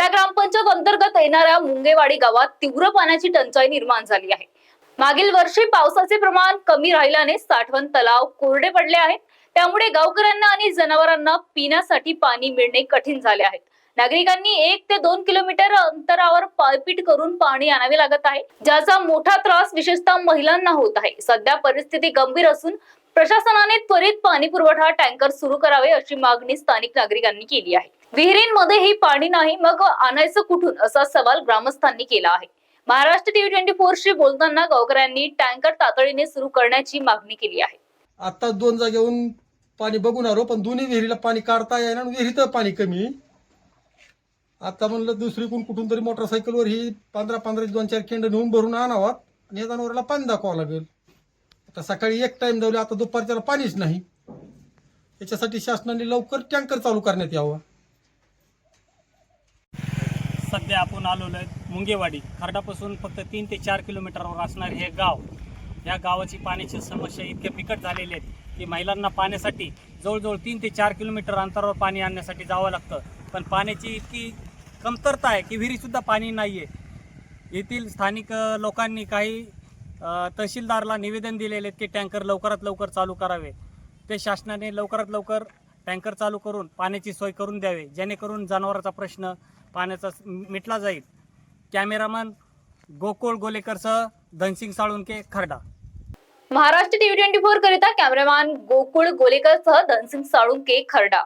ग्रामपंचायत अंतर्गत येणाऱ्या मुंगेवाडी गावात तीव्र पाण्याची टंचाई निर्माण झाली आहे. मागील वर्षी पावसाचे प्रमाण कमी राहिल्याने साठवण तलाव कोरडे पडले आहेत. त्यामुळे गावकऱ्यांना आणि जनावरांना पिण्यासाठी पाणी मिळणे कठीण झाले आहे. नागरिकांनी एक ते दोन किलोमीटर अंतरावर पायपीट करून पाणी आणावे लागत आहे. ज्याचा मोठा त्रास विशेषतः महिलांना होत आहे. सध्या परिस्थिती गंभीर असून प्रशासनाने त्वरित पाणी पुरवठा टँकर सुरू करावे अशी मागणी स्थानिक नागरिकांनी केली आहे. विहिरींमध्येही पाणी नाही मग आणायचं कुठून? असा सवाल ग्रामस्थांनी केला आहे. महाराष्ट्र टीव्ही ट्वेंटी फोर शी बोलताना गावकऱ्यांनी टँकर तातडीने सुरू करण्याची मागणी केली आहे. आता दोन जागेहून पाणी बघून आलो पण दोन्ही विहिरीला पाणी काढता येणार आणि विहिरीत पाणी कमी. आता म्हणलं दुसरीकडून कुठून तरी मोटरसायकलवर ही पंधरा पंधरा दोन चार केंड नेऊन भरून आणावात आणि या जनावराला पाणी दाखवावं लागेल. आता सकाळी एक टाइम जाऊ आता दुपारच्याला पाणीच नाही. याच्यासाठी शासनाने लवकर टँकर चालू करण्यात यावं. सध्या आपण आलेलो आहे मुंगेवाडी. खरडापासून फक्त तीन ते चार किलोमीटरवर असणारे हे गाव या गावाची पाण्याची समस्या इतक्या बिकट झालेली आहेत की महिलांना पाण्यासाठी जवळजवळ तीन ते चार किलोमीटर अंतरावर पाणी आणण्यासाठी जावं लागतं. पण पाण्याची इतकी कमतरता आहे की विहिरीसुद्धा पाणी नाही आहे येथील स्थानिक लोकांनी काही तहसीलदारला निवेदन दिलेले आहेत की टँकर लवकरात लवकर चालू करावे. ते शासनाने लवकरात लवकर टँकर चालू करून पाण्याची सोय करून द्यावे. जेणेकरून जनावराचा प्रश्न पाण्याचा मिटला जाईल. Cameraman Gokul गोलेकरसह Dhansing Salunke Kharda. Maharashtra TV twenty four करिता कॅमेरामॅन गोकुळ गोलेकरसह धनसिंग साळुंके खरडा.